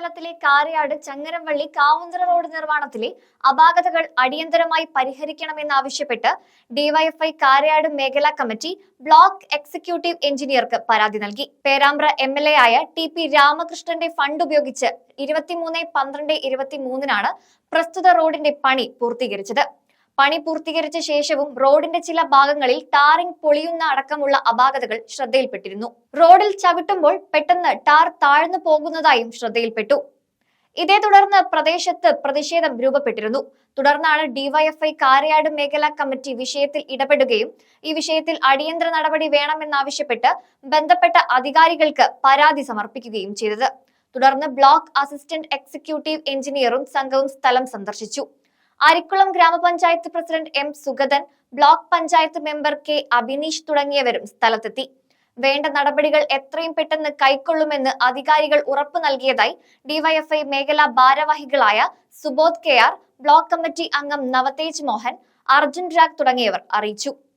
മണ്ഡലത്തിലെ കാരയാട് ചങ്ങരംവള്ളി കാവുന്തറ റോഡ് നിർമ്മാണത്തിലെ അപാകതകൾ അടിയന്തരമായി പരിഹരിക്കണമെന്നാവശ്യപ്പെട്ട് ഡിവൈഎഫ്ഐ കാരയാട് മേഖലാ കമ്മിറ്റി ബ്ലോക്ക് എക്സിക്യൂട്ടീവ് എഞ്ചിനീയർക്ക് പരാതി നൽകി. പേരാമ്പ്ര എം എൽ എ ആയ ടി പി രാമകൃഷ്ണന്റെ ഫണ്ട് ഉപയോഗിച്ച് ഇരുപത്തിമൂന്ന് പന്ത്രണ്ട് ഇരുപത്തിമൂന്നിനാണ് പ്രസ്തുത റോഡിന്റെ പണി പൂർത്തീകരിച്ചത്. പണി പൂർത്തീകരിച്ച ശേഷവും റോഡിന്റെ ചില ഭാഗങ്ങളിൽ ടാറിംഗ് പൊളിയുന്ന അടക്കമുള്ള അപാകതകൾ ശ്രദ്ധയിൽപ്പെട്ടിരുന്നു. റോഡിൽ ചവിട്ടുമ്പോൾ പെട്ടെന്ന് ടാർ താഴ്ന്നു പോകുന്നതായും ശ്രദ്ധയിൽപ്പെട്ടു. ഇതേ തുടർന്ന് പ്രദേശത്ത് പ്രതിഷേധം രൂപപ്പെട്ടിരുന്നു. തുടർന്നാണ് ഡിവൈഎഫ്ഐ കാരയാട് മേഖലാ കമ്മിറ്റി വിഷയത്തിൽ ഇടപെടുകയും ഈ വിഷയത്തിൽ അടിയന്തര നടപടി വേണമെന്നാവശ്യപ്പെട്ട് ബന്ധപ്പെട്ട അധികാരികൾക്ക് പരാതി സമർപ്പിക്കുകയും ചെയ്തത്. തുടർന്ന് ബ്ലോക്ക് അസിസ്റ്റന്റ് എക്സിക്യൂട്ടീവ് എഞ്ചിനീയറും സംഘവും സ്ഥലം സന്ദർശിച്ചു. അരിക്കുളം ഗ്രാമപഞ്ചായത്ത് president M Sugathan block panchayat member K Abhineesh തുടങ്ങിയവരും സ്ഥലത്തെത്തി. വേണ്ട നടപടികൾ എത്രയും പെട്ടെന്ന് കൈക്കൊള്ളുമെന്ന് അധികാരികൾ ഉറപ്പു നൽകിയതായി ഡിവൈഎഫ്ഐ മേഖലാ ഭാരവാഹികളായ Subodh K R block committee അംഗം നവതേജ് മോഹൻ അർജുൻ രാഗ് തുടങ്ങിയവർ അറിയിച്ചു.